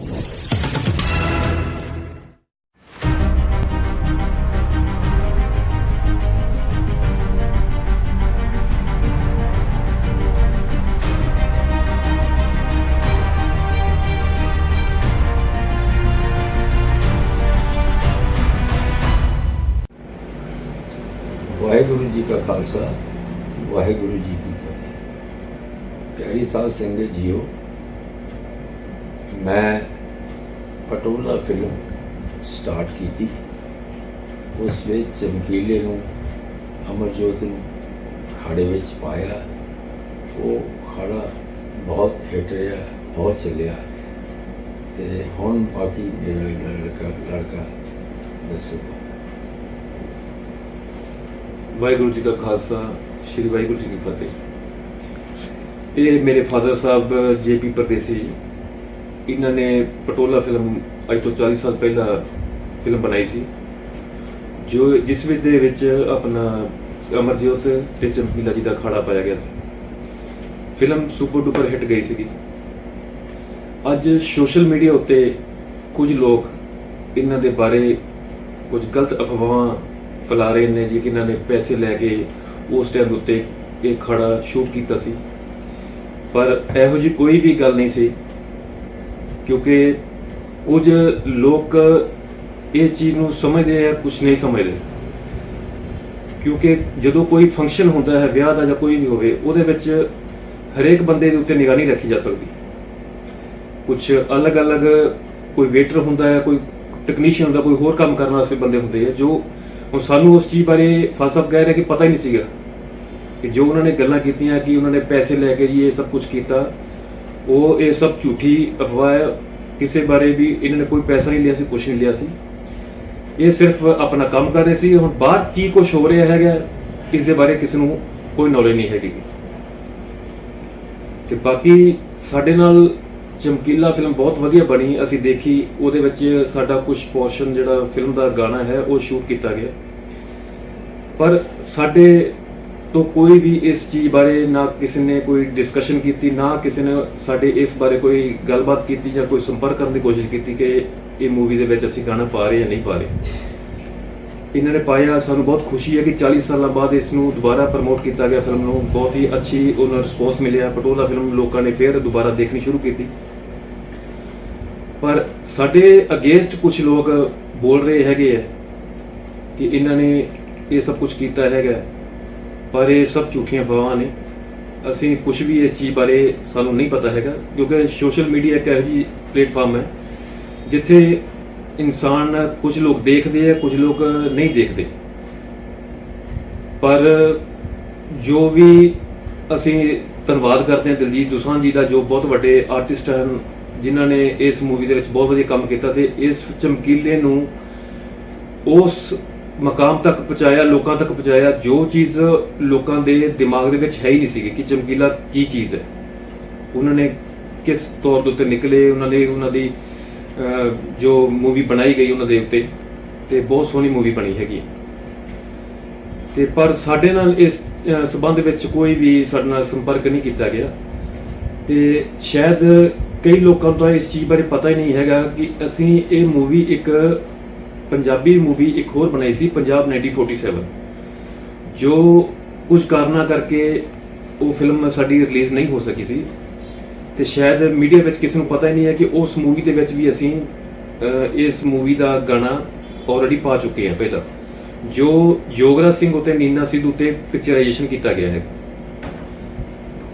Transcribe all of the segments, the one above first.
ਵਾਹਿਗੁਰੂ ਜੀ ਕਾ ਖਾਲਸਾ ਵਾਹਿਗੁਰੂ ਜੀ ਕੀ ਫਤਿਹ। ਪਿਆਰੀ ਸਾਧ ਸੰਗਤ ਜੀਓ ਮੈਂ ਪਟੋਲਾ ਫਿਲਮ ਸਟਾਰਟ ਕੀਤੀ। ਉਸ ਵਿੱਚ ਚਮਕੀਲੇ ਨੂੰ, ਅਮਰਜੋਤ ਨੂੰ ਖਾੜੇ ਵਿੱਚ ਪਾਇਆ। ਉਹ ਖਾੜਾ ਬਹੁਤ ਹਿੱਟ ਰਿਹਾ, ਬਹੁਤ ਚੱਲਿਆ। ਤੇ ਹੁਣ ਬਾਕੀ ਮੇਰਾ ਲੜਕਾ ਲੜਕਾ, ਦੱਸੋ। ਵਾਹਿਗੁਰੂ ਜੀ ਕਾ ਖਾਲਸਾ, ਸ੍ਰੀ ਵਾਹਿਗੁਰੂ ਜੀ ਕੀ ਫਤਿਹ। ਇਹ ਮੇਰੇ ਫਾਦਰ ਸਾਹਿਬ, ਜੇਪੀ ਪਰਦੇਸੀ ਜੀ। ਇਹਨਾਂ ਨੇ ਪਟੋਲਾ ਫਿਲਮ ਅੱਜ ਤੋਂ 40 ਸਾਲ ਪਹਿਲਾਂ ਫਿਲਮ ਬਣਾਈ ਸੀ, ਜੋ ਜਿਸ ਵਿੱਚ ਦੇ ਵਿੱਚ ਆਪਣਾ ਅਮਰਜੋਤ ਤੇ ਚਮਕੀਲਾ ਜੀ ਦਾ ਖਾੜਾ ਪਾਇਆ ਗਿਆ ਸੀ। ਫਿਲਮ ਸੁਪਰ ਡੂਪਰ ਹਿੱਟ ਗਈ ਸੀਗੀ। ਅੱਜ ਸੋਸ਼ਲ ਮੀਡੀਆ ਉੱਤੇ ਕੁਝ ਲੋਕ ਇਹਨਾਂ ਦੇ ਬਾਰੇ ਕੁਝ ਗਲਤ ਅਫਵਾਹਾਂ ਫੈਲਾ ਰਹੇ ਨੇ ਜੀ ਕਿ ਇਹਨਾਂ ਨੇ ਪੈਸੇ ਲੈ ਕੇ ਉਸ ਟਾਈਮ ਉੱਤੇ ਇਹ ਖੜਾ ਸ਼ੂਟ ਕੀਤਾ ਸੀ। ਪਰ ਇਹੋ ਜੀ ਕੋਈ ਵੀ ਗੱਲ ਨਹੀਂ ਸੀ ਕਿਉਂਕਿ ਕੁਝ ਲੋਕ ਇਸ ਚੀਜ਼ ਨੂੰ ਸਮਝਦੇ ਆ, ਕੁਝ ਨਹੀਂ ਸਮਝਦੇ। ਕਿਉਂਕਿ ਜਦੋਂ ਕੋਈ ਫੰਕਸ਼ਨ ਹੁੰਦਾ ਹੈ, ਵਿਆਹ ਦਾ ਜਾਂ ਕੋਈ ਵੀ ਹੋਵੇ, ਉਹਦੇ ਵਿੱਚ ਹਰੇਕ ਬੰਦੇ ਦੇ ਉੱਤੇ ਨਿਗਾਹ ਨਹੀਂ ਰੱਖੀ ਜਾ ਸਕਦੀ। ਕੁਝ ਅਲੱਗ-ਅਲੱਗ ਕੋਈ ਵੇਟਰ ਹੁੰਦਾ ਹੈ, ਕੋਈ ਟੈਕਨੀਸ਼ੀਅਨ ਹੁੰਦਾ, ਕੋਈ ਹੋਰ ਕੰਮ ਕਰਨ ਵਾਸਤੇ ਬੰਦੇ ਹੁੰਦੇ ਆ, ਜੋ ਹੁਣ ਸਾਨੂੰ ਉਸ ਚੀਜ਼ ਬਾਰੇ ਫਲਸਫਾ ਕਹਿ ਰਿਹਾ ਕਿ ਪਤਾ ਹੀ ਨਹੀਂ ਸੀਗਾ ਕਿ ਜੋ ਉਹਨਾਂ ਨੇ ਗੱਲਾਂ ਕੀਤੀਆਂ, ਕਿ ਉਹਨਾਂ ਨੇ ਪੈਸੇ ਲੈ ਕੇ ਜੀ, ਇਹ ਸਭ ਕੁਝ ਕੀਤਾ। ਉਹ ਇਹ ਸਭ ਝੂਠੀ ਅਫਵਾਹ ਹੈ। ਕਿਸੇ ਬਾਰੇ ਵੀ ਇਹਨਾਂ ਨੇ ਕੋਈ ਪੈਸਾ ਨਹੀਂ ਲਿਆ ਸੀ ਕੁਝ ਨਹੀਂ ਲਿਆ ਸੀ। ਇਹ ਸਿਰਫ ਆਪਣਾ ਕੰਮ ਕਰ ਰਹੇ ਸੀ। ਹੁਣ ਬਾਹਰ ਕੀ ਕੁਝ ਹੋ ਰਿਹਾ ਹੈਗਾ, ਇਸ ਦੇ ਬਾਰੇ ਕਿਸੇ ਨੂੰ ਕੋਈ ਨੌਲੇਜ ਨਹੀਂ ਹੈਗੀ। ਤੇ ਬਾਕੀ ਸਾਡੇ ਨਾਲ ਚਮਕੀਲਾ ਫਿਲਮ ਬਹੁਤ ਵਧੀਆ ਬਣੀ। ਅਸੀਂ ਦੇਖੀ, ਉਹਦੇ ਵਿੱਚ ਸਾਡਾ ਕੁਝ ਪੋਰਸ਼ਨ ਜਿਹੜਾ ਫਿਲਮ ਦਾ ਗਾਣਾ ਹੈ, ਉਹ ਸ਼ੂਟ ਕੀਤਾ ਗਿਆ। ਪਰ ਸਾਡੇ ਤੋਂ ਕੋਈ ਵੀ ਇਸ ਚੀਜ਼ ਬਾਰੇ ਨਾ ਕਿਸੇ ਨੇ ਕੋਈ ਡਿਸਕਸ਼ਨ ਕੀਤੀ, ਨਾ ਕਿਸੇ ਨੇ ਸਾਡੇ ਇਸ ਬਾਰੇ ਕੋਈ ਗੱਲਬਾਤ ਕੀਤੀ ਜਾਂ ਕੋਈ ਸੰਪਰਕ ਕਰਨ ਦੀ ਕੋਸ਼ਿਸ਼ ਕੀਤੀ ਕਿ ਇਹ ਮੂਵੀ ਦੇ ਵਿੱਚ ਅਸੀਂ ਗਾਣਾ ਪਾ ਰਹੇ ਜਾਂ ਨਹੀਂ ਪਾ ਰਹੇ। ਇਹਨਾਂ ਨੇ ਪਾਇਆ, ਸਾਨੂੰ ਬਹੁਤ ਖੁਸ਼ੀ ਹੈ ਕਿ 40 ਸਾਲਾਂ ਬਾਅਦ ਇਸ ਨੂੰ ਦੁਬਾਰਾ ਪ੍ਰਮੋਟ ਕੀਤਾ ਗਿਆ ਫਿਲਮ ਨੂੰ। ਬਹੁਤ ਹੀ ਅੱਛੀ ਉਹਨਾਂ ਰਿਸਪੌਂਸ ਮਿਲਿਆ। ਪਟੋਲਾ ਫਿਲਮ ਲੋਕਾਂ ਨੇ ਫੇਰ ਦੁਬਾਰਾ ਦੇਖਣੀ ਸ਼ੁਰੂ ਕੀਤੀ। ਪਰ ਸਾਡੇ ਅਗੇਂਸਟ ਕੁਝ ਲੋਕ ਬੋਲ ਰਹੇ ਹੈਗੇ ਆ ਕਿ ਇਹਨਾਂ ਨੇ ਇਹ ਸਭ ਕੁਝ ਕੀਤਾ ਹੈਗਾ। ਪਰ ਇਹ ਸਭ ਝੂਠੀਆਂ ਅਫਵਾਹਾਂ ਨੇ। ਅਸੀਂ ਕੁਝ ਵੀ ਇਸ ਚੀਜ਼ ਬਾਰੇ ਸਾਨੂੰ ਨਹੀਂ ਪਤਾ ਹੈਗਾ, ਕਿਉਂਕਿ ਸੋਸ਼ਲ ਮੀਡੀਆ ਇੱਕ ਇਹੋ ਜਿਹੀ ਪਲੇਟਫਾਰਮ ਹੈ, ਜਿੱਥੇ ਇਨਸਾਨ ਕੁਝ ਲੋਕ ਦੇਖਦੇ ਆ ਕੁਝ ਲੋਕ ਨਹੀਂ ਦੇਖਦੇ। ਪਰ ਜੋ ਵੀ ਅਸੀਂ ਧੰਨਵਾਦ ਕਰਦੇ ਹਾਂ ਦਿਲਜੀਤ ਦੋਸਾਂਝ ਜੀ ਦਾ, ਜੋ ਬਹੁਤ ਵੱਡੇ ਆਰਟਿਸਟ ਹਨ, ਜਿਨ੍ਹਾਂ ਨੇ ਇਸ ਮੂਵੀ ਦੇ ਵਿੱਚ ਬਹੁਤ ਵਧੀਆ ਕੰਮ ਕੀਤਾ ਤੇ ਇਸ ਚਮਕੀਲੇ ਨੂੰ ਉਸ ਮਕਾਮ ਤੱਕ ਪਹੁੰਚਾਇਆ ਲੋਕਾਂ ਤੱਕ ਪਹੁੰਚਾਇਆ ਜੋ ਚੀਜ਼ ਲੋਕਾਂ ਦੇ ਦਿਮਾਗ ਦੇ ਵਿੱਚ ਹੈ ਹੀ ਨਹੀਂ ਸੀਗੀ ਕਿ ਚਮਕੀਲਾ ਕੀ ਚੀਜ਼ ਹੈ। ਉਹਨਾਂ ਨੇ ਕਿਸ ਤੌਰ ਦੇ ਉੱਤੇ ਨਿਕਲੇ ਉਹਨਾਂ ਨੇ ਉਹਨਾਂ ਦੀ ਜੋ ਮੂਵੀ ਬਣਾਈ ਗਈ ਉਹਨਾਂ ਦੇ ਉੱਤੇ ਤੇ ਬਹੁਤ ਸੋਹਣੀ ਮੂਵੀ ਬਣੀ ਹੈਗੀ ਤੇ ਪਰ ਸਾਡੇ ਨਾਲ ਇਸ ਅਹ, ਸਬੰਧ ਵਿੱਚ ਕੋਈ ਵੀ ਸਾਡੇ ਨਾਲ ਸੰਪਰਕ ਨਹੀਂ ਕੀਤਾ ਗਿਆ। ਤੇ ਸ਼ਾਇਦ ਕਈ ਲੋਕਾਂ ਤੋਂ ਇਸ ਚੀਜ਼ ਬਾਰੇ ਪਤਾ ਹੀ ਨਹੀਂ ਹੈਗਾ ਕਿ ਅਸੀਂ ਇਹ ਮੂਵੀ ਇੱਕ ਪੰਜਾਬੀ ਮੂਵੀ ਇੱਕ ਹੋਰ ਬਣਾਈ ਸੀ, ਪੰਜਾਬ 1947 ਜੋ ਕੁਝ ਕਾਰਨਾਂ ਕਰਕੇ ਉਹ ਫਿਲਮ ਸਾਡੀ ਰਿਲੀਜ਼ ਨਹੀਂ ਹੋ ਸਕੀ ਸੀ। ਤੇ ਸ਼ਾਇਦ ਮੀਡੀਆ ਵਿੱਚ ਕਿਸੇ ਨੂੰ ਪਤਾ ਹੀ ਨਹੀਂ ਹੈ ਕਿ ਉਸ ਮੂਵੀ ਦੇ ਵਿੱਚ ਵੀ ਅਸੀਂ ਇਸ ਮੂਵੀ ਦਾ ਗਾਣਾ ਆਲਰੇਡੀ ਪਾ ਚੁੱਕੇ ਹਾਂ ਪਹਿਲਾਂ। ਜੋ ਯੋਗਰਾਜ ਸਿੰਘ ਉਤੇ ਨੀਨਾ ਸਿੱਧੂ ਤੇ ਪਿਕਚਰਾਈਜੇਸ਼ਨ ਕੀਤਾ ਗਿਆ ਹੈ।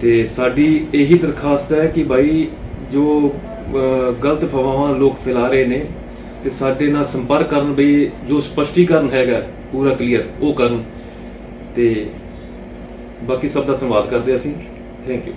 ਤੇ ਸਾਡੀ ਇਹੀ ਦਰਖਾਸਤ ਹੈ ਕਿ ਭਾਈ ਜੋ ਗਲਤ ਫਵਾਹਾਂ ਲੋਕ ਫੈਲਾ ਰਹੇ ਨੇ ਤੇ ਸਾਡੇ ਨਾਲ ਸੰਪਰਕ ਕਰਨ ਵੀ ਜੋ ਸਪਸ਼ਟੀਕਰਨ ਹੈਗਾ, ਪੂਰਾ ਕਲੀਅਰ ਉਹ ਕਰਨ। ਤੇ ਬਾਕੀ ਸਭ ਦਾ ਧੰਨਵਾਦ ਕਰਦੇ ਅਸੀਂ। Thank you